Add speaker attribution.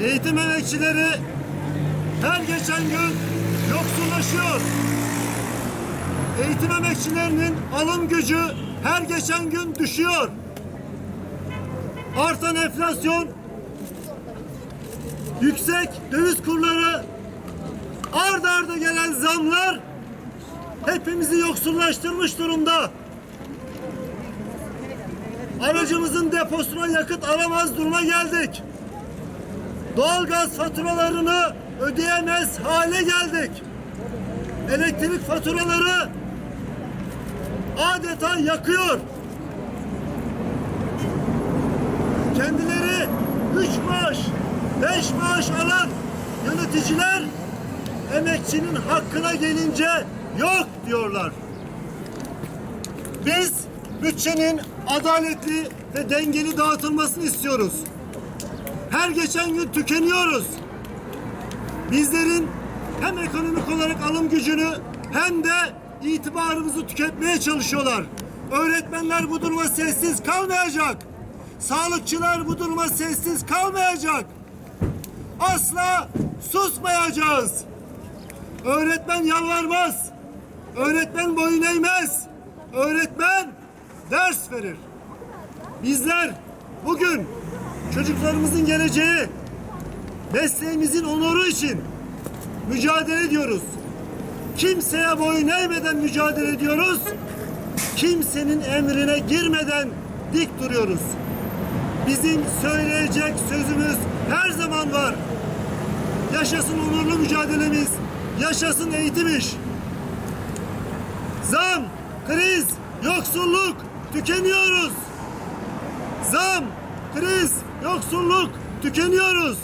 Speaker 1: Eğitim emekçileri her geçen gün yoksullaşıyor. Eğitim emekçilerinin alım gücü her geçen gün düşüyor. Artan enflasyon, yüksek döviz kurları, ard arda gelen zamlar hepimizi yoksullaştırmış durumda. Aracımızın deposuna yakıt alamaz duruma geldik. Doğalgaz faturalarını ödeyemez hale geldik. Elektrik faturaları adeta yakıyor. Kendileri üç maaş, beş maaş alan yöneticiler emekçinin hakkına gelince yok diyorlar. Biz bütçenin adaletli ve dengeli dağıtılmasını istiyoruz. Her geçen gün tükeniyoruz. Bizlerin hem ekonomik olarak alım gücünü hem de itibarımızı tüketmeye çalışıyorlar. Öğretmenler bu duruma sessiz kalmayacak. Sağlıkçılar bu duruma sessiz kalmayacak. Asla susmayacağız. Öğretmen yalvarmaz. Öğretmen boyun eğmez. Öğretmen ders verir. Bizler bugün çocuklarımızın geleceği, mesleğimizin onuru için mücadele ediyoruz. Kimseye boyun eğmeden mücadele ediyoruz. Kimsenin emrine girmeden dik duruyoruz. Bizim söyleyecek sözümüz her zaman var. Yaşasın onurlu mücadelemiz, yaşasın eğitim iş. Zam, kriz, yoksulluk, tükeniyoruz. Zam, kriz, yoksulluk, tükeniyoruz.